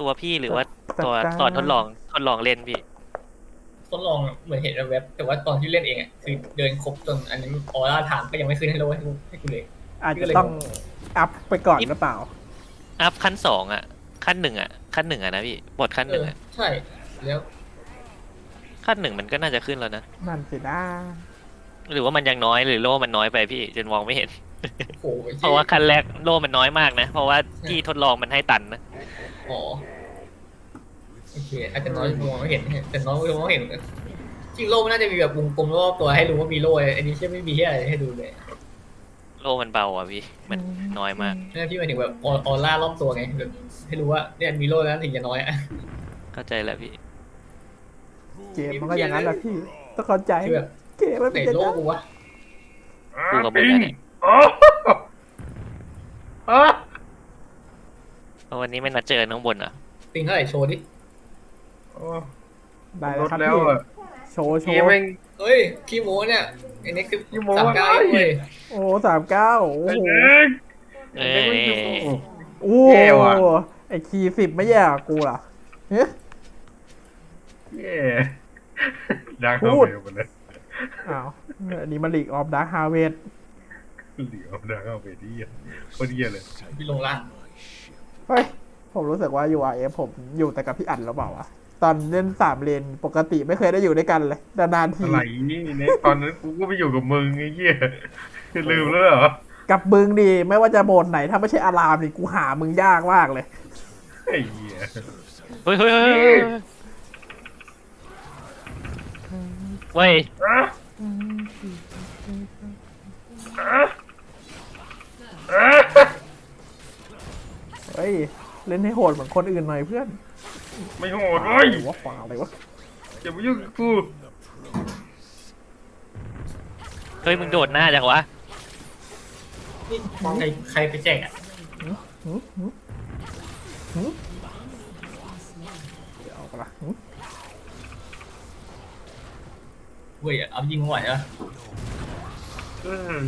ตัวพี่หรือว่าแต่ตัวแต่ตอนทดลองทดลองเล่นพี่ทดลองเหมือนเห็นแวบๆแต่ว่าตอนที่เล่นเองอะคือเดินครบจนอันนี้ออร่าถามก็ยังไม่ขึ้นให้โลให้กูให้กูเลย อาจจะต้องอัพไปก่อนหรือเปล่า อัพขั้นสองอะ ขั้นหนึ่งอะ ขั้นหนึ่งอะนะพี่บทขั้นหเอนึ่งออะใช่แล้วขั้นหนึ่งมันก็น่าจะขึ้นแล้วนะนั่นสินะหรือว่ามันยังน้อยหรือโล่มันน้อยไปพี่จนมองไม่เห็นโอ้โหเพราะว่าขั้นแรกโล่มันน้อยมากนะ เพราะว่าที่ทดลองมันให้ตันนะ อ๋อโอเคอาจจะน้อยมองไม่เห็นแต่น้อยมองไม่เห็นจริงโลมันน่าจะมีแบบวงกลมรอบตัวให้รู้ว่ามีโล่อันนี้ใช่ไม่มีที่อะไรให้ดูเลยโล่มันเบาอะพี่มันน้อยมากนั่นพี่หมายถึงแบบออร่ารอบตัวไงแบบให้รู้ว่าเนี่ยมีโล่แล้วถึงจะน้อยอะเข้าใจแล้วพี่เกมมันก็อย่างนั้นแหละพี่ต้องเข้าใจคือแบบเกมมันไหนเป็นอย่างโล่นั้นกูวะกูกับมึงอะเนี่ย โอ้โอ้เพราะวันนี้ไม่นัดเจอน้องบนอะติงเท่าไหร่โชว์ดิโอ้ได้ลแล้วดครับแล้วพี่อะโชว์โชเกมว์แม่ง เฮ้ยขี้โม้เนี่ยไอ้นี่คือขี้โม้ สามเก้าอะไรเว้ยโอ้สามเก้าโอ้ไอ้โหเด็กเอไอ้อเด็กไม่ถูกโอ้แย่ว่ะไอคีย์สิบไม่แย่กว่ากูเหรอเฮ้ย เย่ดังพูเข้าดไปหมดเลยอ้าวอันนี้มันลีกออฟดาร์คฮาเวดเหลียวดังเข้าไปดีอะโคตรเยี่ยเลยพี่ลงล่าง เฮ้ย ผมรู้สึกว่า URF ผมอยู่แต่กับพี่อั๋นแล้วเปล่าวะตอนเล่นสามเลนปกติไม่เคยได้อยู่ด้วยกันเลยนานๆทีอะไรนี่เนี่ยตอนนั้นกูก็ไปอยู่กับมึงไอ้เหี้ยลืมแล้วเหรอกับมึงดีไม่ว่าจะโบนไหน ถ้าไม่ใช่อารามนี่กูหามึงยากมากเลยไอ้เหี้ยเฮ้ยเฮ้ยเฮ้ยเฮ้ยเว้ยอะอะอะ เฮ้ย เล่นให้โหดเหมือนคนอื่นหน่อยเพื่อนไม่โหดเว้ยหรือว่าฝ่าอะไรวะอย่ามายุ่งกับกูเฮ้ยมึงโดดหน้าจังวะนี่ใครใครไปแจกอะหืมหืมหืมเดี๋ยวเอาไปละหืมเว้ยเอายิงไหวอะอืม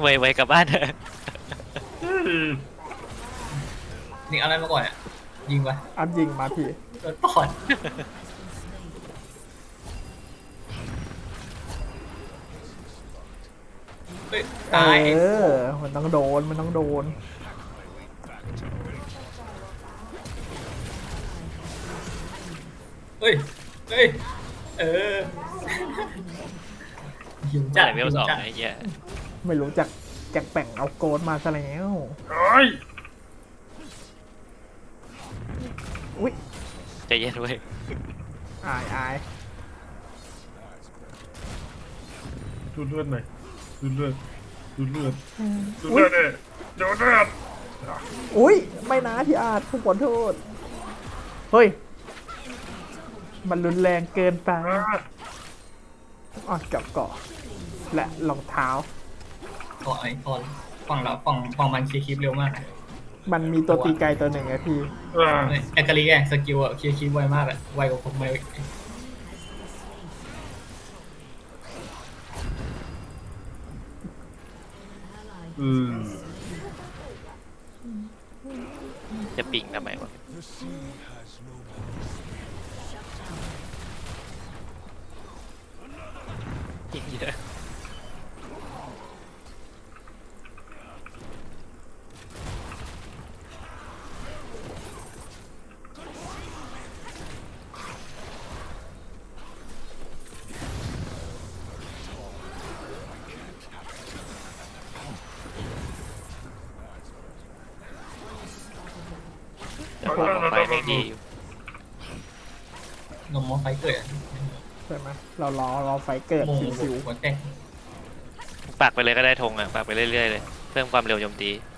เว้ยเว้ยกลับบ้านเถอะอืม นี่เอาอะไรมาก่อนอะ ยิงวะอัพยิงมาพี่โดนปอดเฮ้ยตายเออมันต้องโดนมันต้องโดน เฮ้ย เฮ้ย เออหิวจ่าจัดยเวลสองหิจัดไอ้เหี้ยไม่รู้จัก จักแบ่งเอาโกนมาซะแล้วโอ้ยอุ้ยใจเย็นเว้ยอายอายดูเลือดหน่อยดูเลือดดูเลือดดูเลือดเนี่ยดูเลือดอุ้ยไม่นะพี่อาจผมขอโทษเฮ้ย มันรุนแรงเกินไปอะอ๋อจับเกาะและรองเท้า ก่อนไอ้ก่อนฝั่งเราฝั่งฝั่งมันเคลียร์คลิปเร็วมากมันมีตัวตีไกลตัวหนึ่งอะพี่อะแอกาลีไงสกิลอะเคลียร์คลิปไวมากอะไวกว่าผมไวอืมจะปิงทำไมวะเหี้ยแต่ พวกออกไปไม่ดีอยู่นมมอไฟเกิดใช่ไหมเรารอราไฟเกิดสิวหัวแตกปักไปเลยก็ได้ธงอะปักไปเรื่อยๆเลย เพิ่มความเร็วโจมตีๆ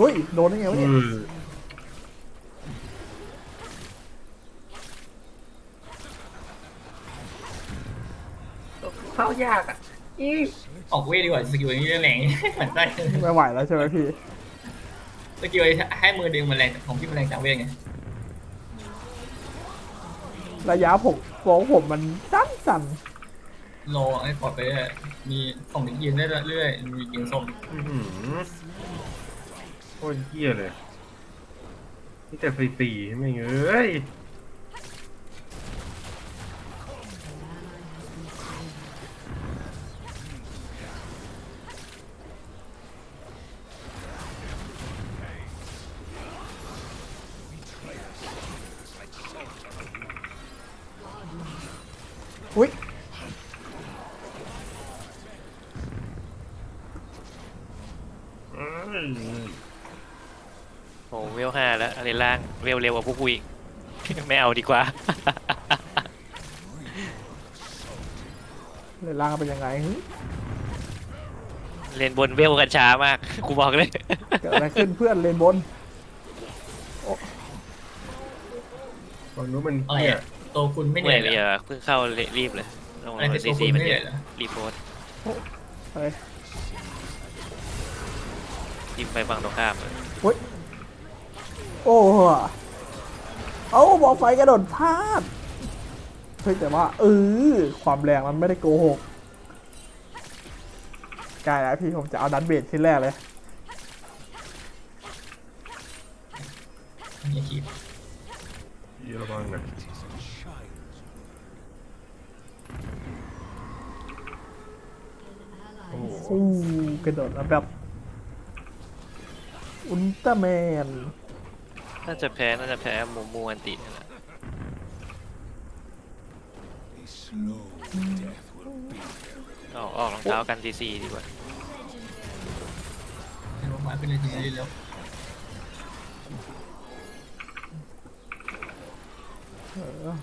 อุ้ยโดนได้ไงวะเนี่ย ยากอะออกเวทดีกว่าสกิลนี้แรงเหมือนได้ไม่ไหวแล้วใช่ไหมพี่ สกิลให้มือดึงมันแรงของพี่มันแรงจากเวทไงอระยะผมของผมมันสั้นสั่นรอให้ปลอดไปเรื่อยมีส่งถึงยืนได้เรื่อยๆมีกินส่งอื้อหือโคตรเหี้ยเลยนี่แต่ใส่สีไม่งเอ้ย โอ้เวลห้าแล้วอะไรล่างเวลเร็วกว่าพวกกูอีกไม่เอาดีกว่าเลยล่างเป็นยังไงหึเล่นบนเวลกันช้ามากกูบอกเลยเกิดอะไรขึ้นเพื่อนเลนบนฝั่งนู้นมันอะไรเหี้ยอะตัวคุณไม่เหเมื่นื่ออยยเลเลยยอะเพิ่งเข้าเลยรีบเลยลงอะไรคือซีตัวคุซีณมันไม่เหเยนื่อยอะเหรอรีโพสต์อะไร ทีมไปฝั่งตรงข้ามเลยอุ้ยโอ้โหเอ้าบอลไฟกระโดดพลาดเฮ้ยแต่ว่าเออความแรงมันไม่ได้โกหกกายแล้วพี่ผมจะเอาดันเบดขึ้นแรกเลยอย่าคิดเหี้ยระวังหน่อยโอ้โหอู้กระโดดมาแบบ อุลตร้าแมน น่าจะแพ้ น่าจะแพ้มูมูอันตินี่แหละออกออกรองเท้ากันซีซีดีกว่าให้ลงมาเป็นเลยทีนี้แล้วเออ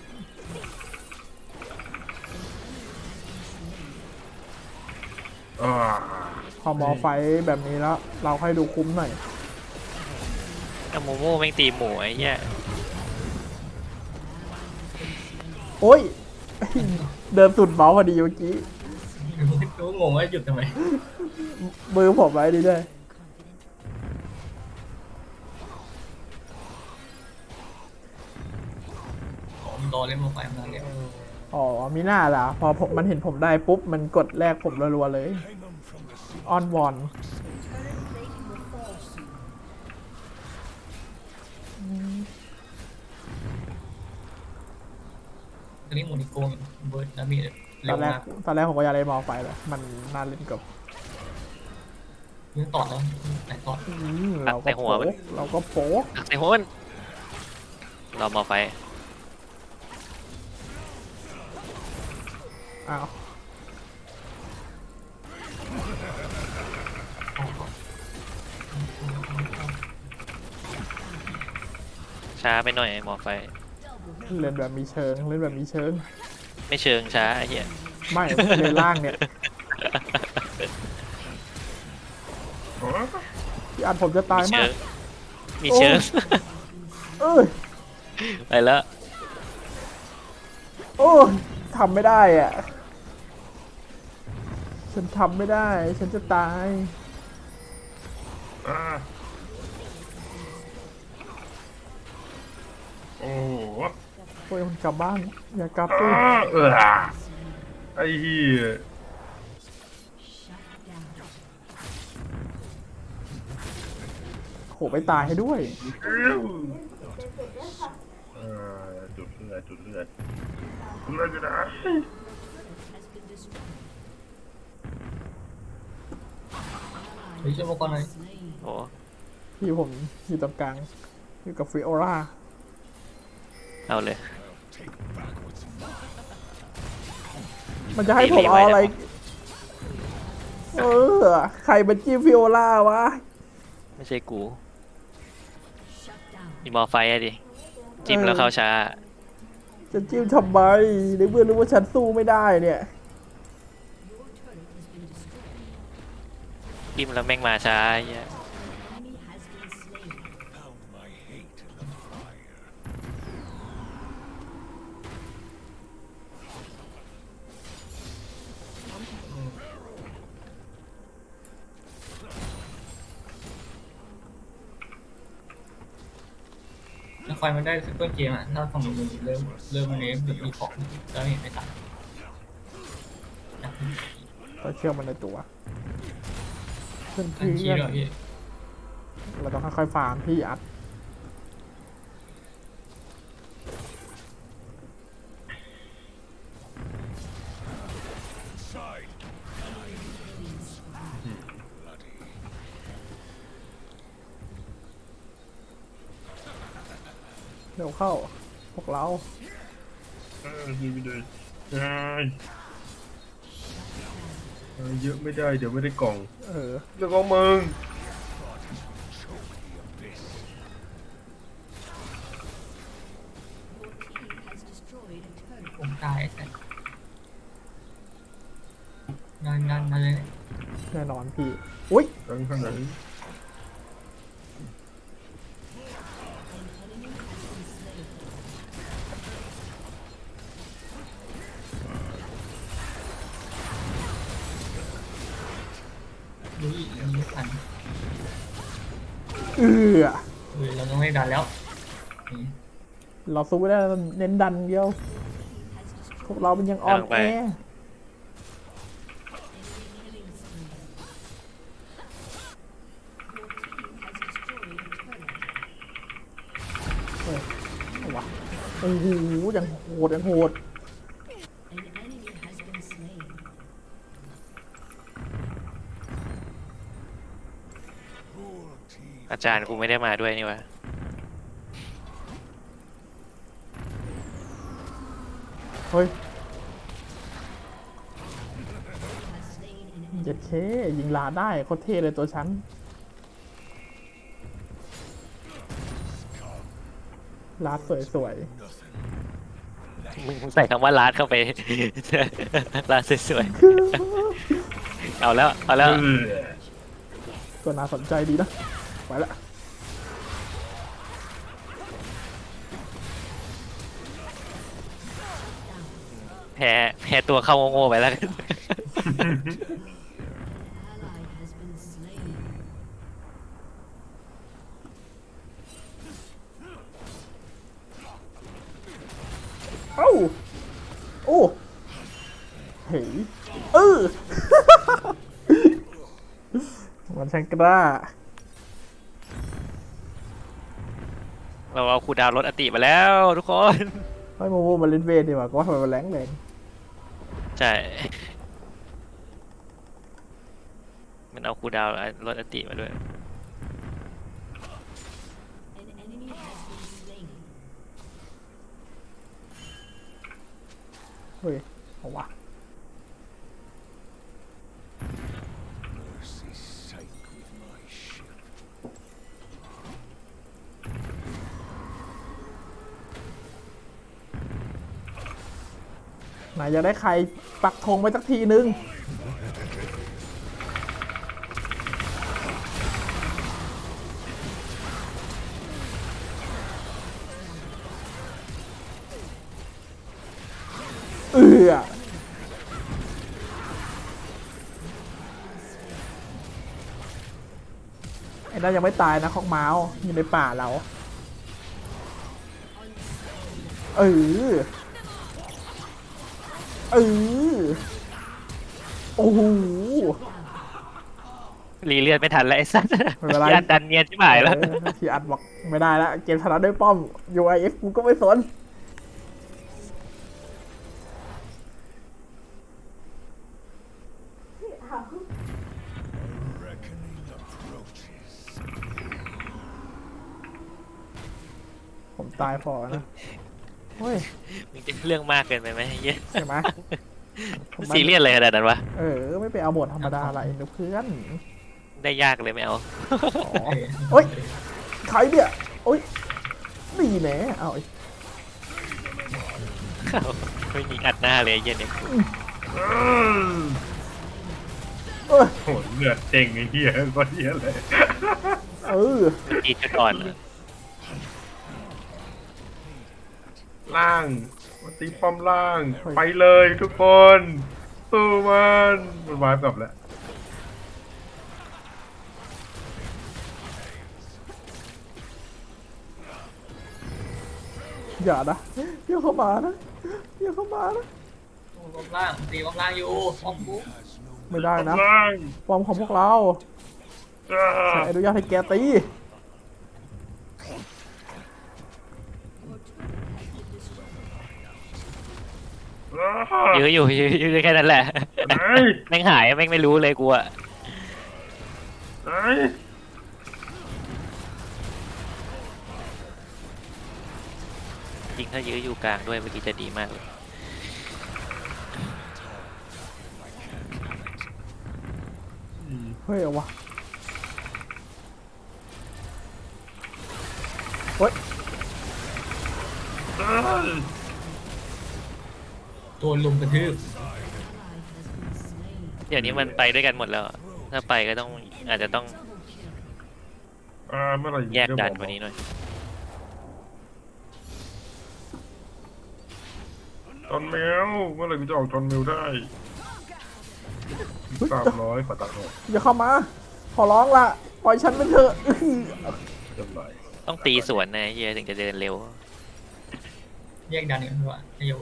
อ่าพอหมอไฟแบบนี้แล้ว เราค่อยดูคุ้มหน่อยแต่ มูมูแม่งตีหมูไอ้เหี้ยโอ้ย เดินสุดเมาส์พอดีเมื่อกี้ รู้งงว่าหยุดทำไมมือผมไว้ดีด้วยผมรอเล่นมาไฟมานานแล้วอ๋อมีหน้าล่ะ พอผมมันเห็นผมได้ปุ๊บ มันกดแรกผมรัวๆเลย ออนวอน นนี้โมนิโก้เบิร์ดแล้วมีตเร็อวนแรกมากตอนแรกผมก็อยากเล่นมอไฟแหละมันน่าเล่นกับยังต่อแล้วไหนต่ออืมเราก็โป๊กเราก็โป๊กหักใส่หัวมันเรามาไฟอ้าวช้าไปหน่อยหมอไฟ เล่นแบบมีเชิง เล่นแบบมีเชิง ไม่เชิงช้าไอ้เหี้ยไม่เล่นล่างเนี่ยอ๋อพี่อันผมจะตายมีมาเชิกงมีเชิง เอ้ยไปแล้ว โอ้ยทำไม่ได้อะ ฉันทำไม่ได้ ฉันจะตายอ่าโอ้ โหโอ้ยมันกลับบ้าน อย่ากลับดิอ่าเออไอ้เหี้ยโหไปตายให้ด้วยเอ้วอ่าจุดเลือดจุดเลือดจุดเลือดอยู่ไหนเฮ้ยช่วยมาก่อนหน่อยโอ้พี่ผมอยู่ตรงกลางอยู่กับฟิโอรา เอาเลย มันจะให้ผมเอาอะไร เออ ใครเป็นจิ้มฟิโอลาวะ ไม่ใช่กูมีหมอไฟอะดิ จิ้มแล้วเข้าช้า จะจิ้มทำไมในเมื่อรู้ว่าฉันสู้ไม่ได้เนี่ย จิ้มแล้วแม่งมาช้าไอ้เหี้ยมันได้ต้นเกมอะถ้าฝั่งนู้นเริ่มเริ่มเนี้ยมีของแล้วเห็นไม่ตัดเราเชื่อมันในตัวเพื่อนอันพี่ชี้เหรอพี่เราต้องค่อยๆฟาร์มพี่อัด เดี๋ยวเข้า พวกเราเออดีไปเลยใช่เออเยอะไม่ได้เดี๋ยวไม่ได้กล่อง เออเรื่องของมึง อือเฮ้ยเราต้องให้ดันแล้วนี่เราสู้ไม่ได้เราเน้นดันเดียวพวกเรามันยังอ่อนเอาไปแอเฮ้ยเอาวะโอ้โหยังโหดยังโหด อาจารย์กูไม่ได้มาด้วยนี่วะเฮ้ยเจ็ดเคยิงลาได้โคตรเท่เลยตัวฉันลาดสวยมึงใส่คำว่าลาดเข้าไป ลาดสวยๆ เอาแล้ว เอาแล้วเออๆตัวน่าสนใจดีนะ ไปละแพ้แพ้ตัวเข้าโง่ๆไปแล้วกันเอ้าโอ้เฮ้ยเออ มันช่างกล้า เราเอาคูลดาวน์ลดอติมาแล้วทุกคน ไม่โมโมมาเล่นเวทดีกว่าก็ว่าทำไมมันแรงแรงใช่ มันเอาคูลดาวน์ลดอติมาด้วยเฮ้ยเอาวะ ไหนจะได้ใครปักธงไปสักทีนึง เอือไอ้นั่นยังไม่ตายนะของเมาส์อยู่ในป่าเรา เออ เออโอ้โห รีเลือดไม่ทันแล้วไอ้สัสไม่เป็นไร ยันดันเนียนที่หายแล้วเออพี่อัดบอกไม่ได้แล้วเกมชนะด้วยป้อม UIF กูก็ไม่สนผมตายพอนะ เฮ้ยมึงจะเรื่องมากเกินไปไหมไอ้เหี้ยใช่ไหมผมไม่ซีเรียสเลยขนาดนั้นวะ เออ ไม่ไปเอาบทธรรมดาอะไรนะเพื่อนได้ยากเลยไม่เอา อ๋อเฮ้ยใครเนี่ยโอ้ยนี่แหน่เอาไอ้ไม่มีอัดหน้าเลยไอ้เหี้ยเนี่ยเออเอ้ยโหเลือดเจ๋งไอ้เหี้ยก็เหี้ยเลย เออจีจุดอ่อนอ ล่างมาตีป้อมล่าง ไปเลยทุกคนสู้มันมันวายกลับแล้วอย่านะอย่าเข้ามานะอย่าเข้ามานะป้อมล่างตีป้อมล่างอยู่ป้อมปุ๊บไม่ได้นะล่างปอมของพวกเราอ่าฉันอนุญาตให้แกตี ยื้ออยู่ยื้อยื้อแค่นั้นแหละไหนแม่งหายแม่งไม่รู้เลยกูอะไหนจริงถ้ายื้ออยู่กลางด้วยเมื่อกี้จะดีมากเลยเฮ้ยเอาวะเฮ้ย อ่าตัวลุมกระทืบเดี๋ยวนี้มันไปด้วยกันหมดแล้วอะถ้าไปก็ต้องอาจจะต้องอ่าเมื่อไหร่แยกดันจะบกว่านี้หน่อย จอนแมวเมื่อไหร่กูจะออกจอนแมวได้สามร้อยขอตังค์หน่อยอย่าเข้ามา ขอร้องละปล่อยฉันไปเถอะอื้อหือเรียบร้อยต้องตีสวนนะเฮียถึงจะเดินเร็ว แยกดันกันดีกว่าไอ้โย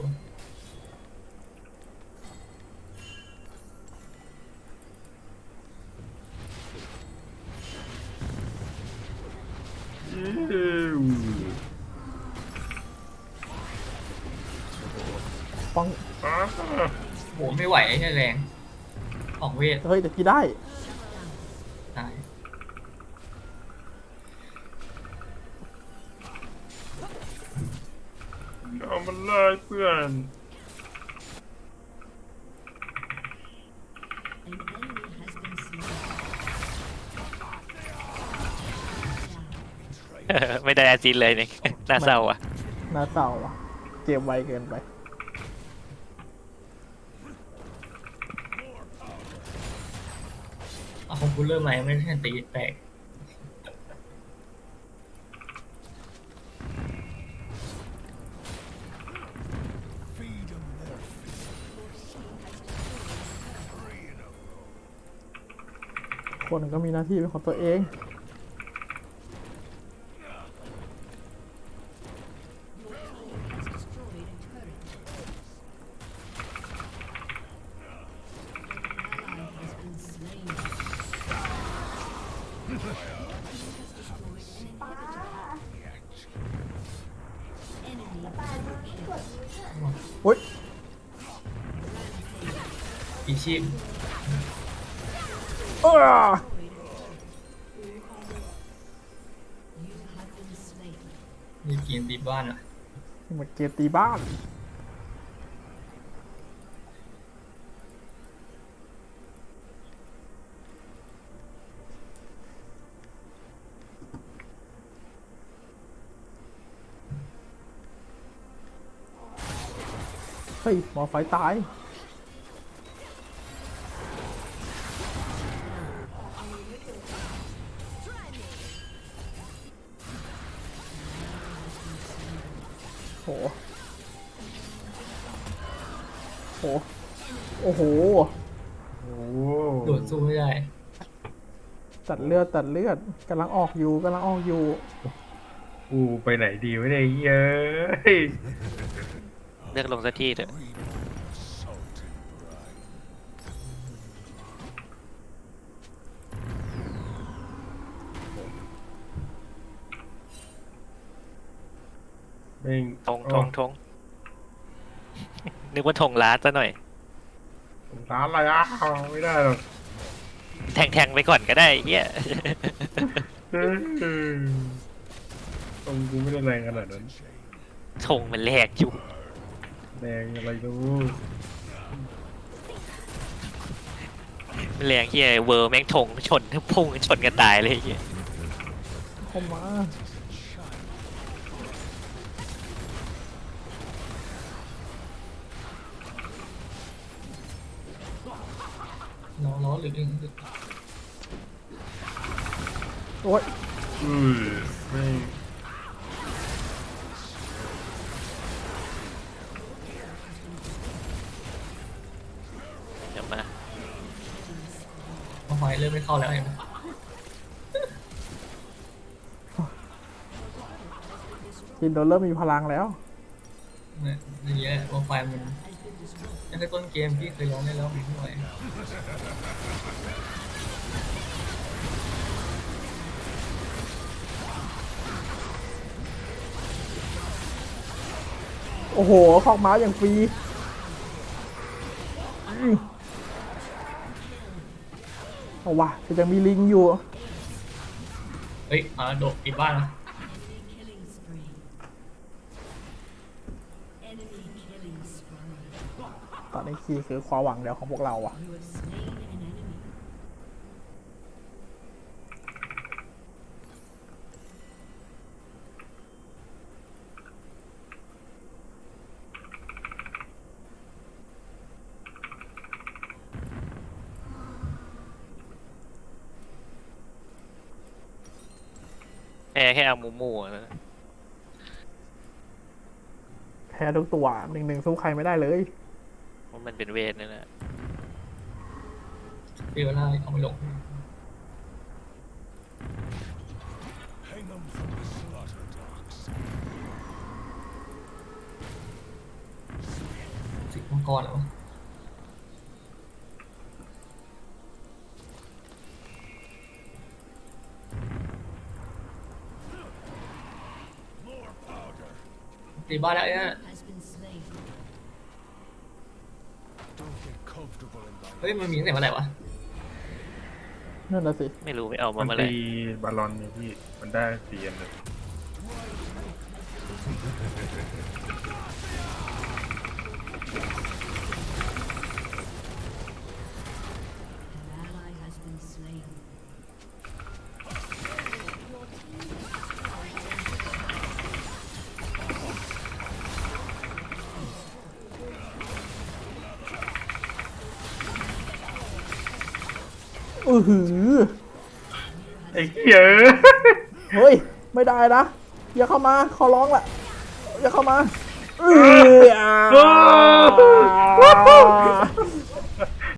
ปังอ่าโหไม่ไหวใช่แรงของเวทเฮ้ยแต่กี้ได้ ตายเอามันเลยเพื่อน ไม่ได้อาจินเลยเนี่ยน่าเศร้าอะน่าเศร้าว่ะ เกมไวเกินไปเอาของกูเริ่มใหม่ไม่ได้ตีแตกคนก็มีหน้าที่เป็นของตัวเอง ชีพอ้ามีเกมตีบ้านอะเหมือนเกมตีบ้านเฮ้ยหมอไฟตาย เลือดตัดเลือดกำลังออกอยู่กำลังออกอยู่ กูไปไหนดีวะเนี่ยเย้ยเลือกลงสักที่เถอะแม่งทงทงทงนึกว่าทงลาดซะหน่อยร้านอะไรอะไม่ได้หรอก แทงแทงไปก่อนก็ได้เฮียเออตรงกูไม่ได้แรงขนาดนั้นทงมันแหลกอยู่แรงอะไรดูมันแหลกเฮียเวอร์แม่งทงชนพุ่งชนกันตายเลยเฮียเข้ามาล้อล้อหรือเอง โอ๊ยอือแม่งเดี๋ยวมามาหอยเริ่มไม่เข้าแล้วเห็นไหมจินโดนเริ่มมีพลังแล้วเเนี่ยอย่างเงี้ยโปรไฟล์มันตั้งแต่ต้นเกมพี่เคยร้องได้แล้วไม่ไหว โอ้โหคอกม้าอย่างฟรีอืมเอาว่ะแต่ยังมีลิงอยู่ เฮ้ยมาโดดปิดบ้านนะ Killing spree. Enemy killing spree. ตอนนี้คีย์คือความหวังเดียวของพวกเราอะ แพ้แค่เอามูมูอะนะ แพ้ทุกตัวหนึ่งหนึ่งสู้ใครไม่ได้เลย เพราะมันเป็นเวทนั่นแหละปีเวลาเอาไปลงสิบมังกรเหรอวะ ตีบ้านแล้วเนี่ย Has been slain. เฮ้ยมันมีตั้งแต่เมื่อไหร่วะนั่นน่ะสิไม่รู้ไปเอามัมานเมื่อไหร่ตีบาลอนเนี่ยพี่ มันได้สี่อันเลย หือไอ้เหี้ยเฮ้ย ไม่ได้นะ อย่าเข้ามา ขอร้องแหละอย่าเข้ามาเออ